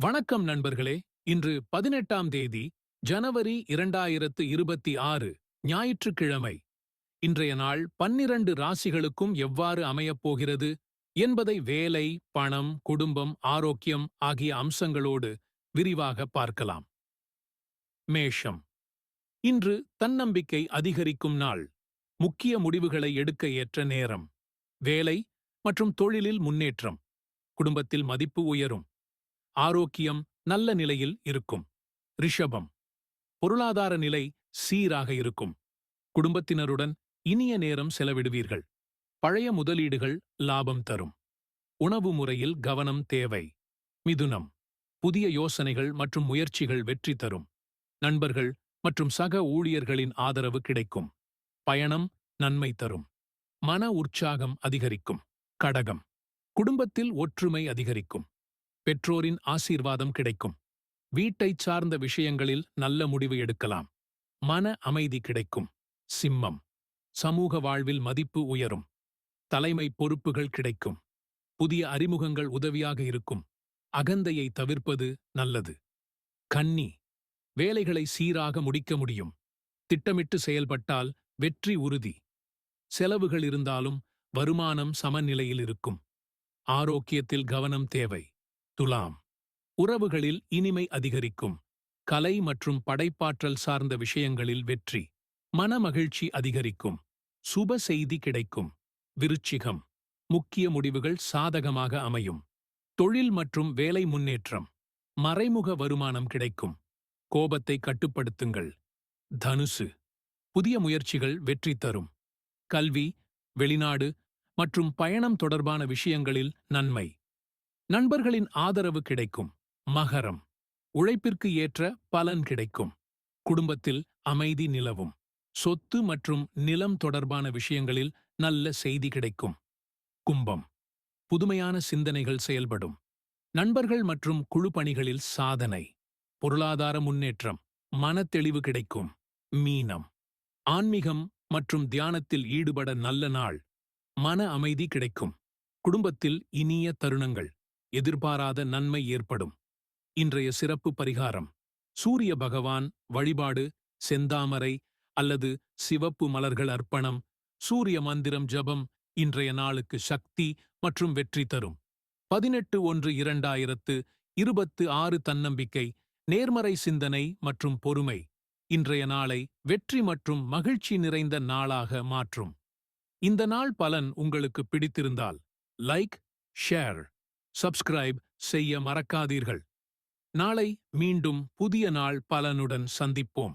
வணக்கம் நண்பர்களே. இன்று பதினெட்டாம் தேதி ஜனவரி இரண்டாயிரத்து இருபத்தி ஆறு ஞாயிற்றுக்கிழமை. இன்றைய நாள் பன்னிரண்டு ராசிகளுக்கும் எவ்வாறு அமையப் போகிறது? என்பதை வேலை பணம் குடும்பம் ஆரோக்கியம் ஆகிய அம்சங்களோடு விரிவாக பார்க்கலாம். மேஷம். இன்று தன்னம்பிக்கை அதிகரிக்கும் நாள். முக்கிய முடிவுகளை எடுக்க ஏற்ற நேரம். வேலை மற்றும் தொழிலில் முன்னேற்றம். குடும்பத்தில் மதிப்பு உயரும். ஆரோக்கியம் நல்ல நிலையில் இருக்கும். ரிஷபம். பொருளாதார நிலை சீராக இருக்கும். குடும்பத்தினருடன் இனிய நேரம் செலவிடுவீர்கள். பழைய முதலீடுகள் லாபம் தரும். உணவு முறையில் கவனம் தேவை. மிதுனம். புதிய யோசனைகள் மற்றும் முயற்சிகள் வெற்றி தரும். நண்பர்கள் மற்றும் சக ஊழியர்களின் ஆதரவு கிடைக்கும். பயணம் நன்மை தரும். மன உற்சாகம் அதிகரிக்கும். கடகம். குடும்பத்தில் ஒற்றுமை அதிகரிக்கும். பெற்றோரின் ஆசீர்வாதம் கிடைக்கும். வீட்டைச் சார்ந்த விஷயங்களில் நல்ல முடிவு எடுக்கலாம். மன அமைதி கிடைக்கும். சிம்மம். சமூக வாழ்வில் மதிப்பு உயரும். தலைமை பொறுப்புகள் கிடைக்கும். புதிய அறிமுகங்கள் உதவியாக இருக்கும். அகந்தையை தவிர்ப்பது நல்லது. கன்னி வேலைகளை சீராக முடிக்க முடியும். திட்டமிட்டு செயல்பட்டால் வெற்றி உறுதி. செலவுகள் இருந்தாலும் வருமானம் சமநிலையில் இருக்கும். ஆரோக்கியத்தில் கவனம் தேவை. துலாம். உறவுகளில் இனிமை அதிகரிக்கும். கலை மற்றும் படைப்பாற்றல் சார்ந்த விஷயங்களில் வெற்றி. மனமகிழ்ச்சி அதிகரிக்கும். சுப செய்தி கிடைக்கும். விருச்சிகம். முக்கிய முடிவுகள் சாதகமாக அமையும். தொழில் மற்றும் வேலை முன்னேற்றம். மறைமுக வருமானம் கிடைக்கும். கோபத்தை கட்டுப்படுத்துங்கள். தனுசு. புதிய முயற்சிகள் வெற்றி தரும். கல்வி வெளிநாடு மற்றும் பயணம் தொடர்பான விஷயங்களில் நன்மை. நண்பர்களின் ஆதரவு கிடைக்கும். மகரம். உழைப்பிற்கு ஏற்ற பலன் கிடைக்கும். குடும்பத்தில் அமைதி நிலவும். சொத்து மற்றும் நிலம் தொடர்பான விஷயங்களில் நல்ல செய்தி கிடைக்கும். கும்பம். புதுமையான சிந்தனைகள் செயல்படும். நண்பர்கள் மற்றும் குழு பணிகளில் சாதனை. பொருளாதார முன்னேற்றம். மனத்தெளிவு கிடைக்கும். மீனம். ஆன்மீகம் மற்றும் தியானத்தில் ஈடுபட நல்ல நாள். மன அமைதி கிடைக்கும். குடும்பத்தில் இனிய தருணங்கள். எதிர்பாராத நன்மை ஏற்படும். இன்றைய சிறப்பு பரிகாரம். சூரிய பகவான் வழிபாடு செந்தாமரை அல்லது சிவப்பு மலர்கள் அர்ப்பணம் சூரிய மந்திரம் ஜபம் இன்றைய நாளுக்கு சக்தி மற்றும் வெற்றி தரும். பதினெட்டு ஒன்று இரண்டாயிரத்து இருபத்து ஆறு தன்னம்பிக்கை நேர்மறை சிந்தனை மற்றும் பொறுமை இன்றைய நாளை வெற்றி மற்றும் மகிழ்ச்சி நிறைந்த நாளாக மாற்றும். இந்த நாள் பலன் உங்களுக்கு பிடித்திருந்தால் லைக் ஷேர் சப்ஸ்கிரைப் செய்ய மறக்காதீர்கள். நாளை மீண்டும் புதிய நாள் பலனுடன் சந்திப்போம்.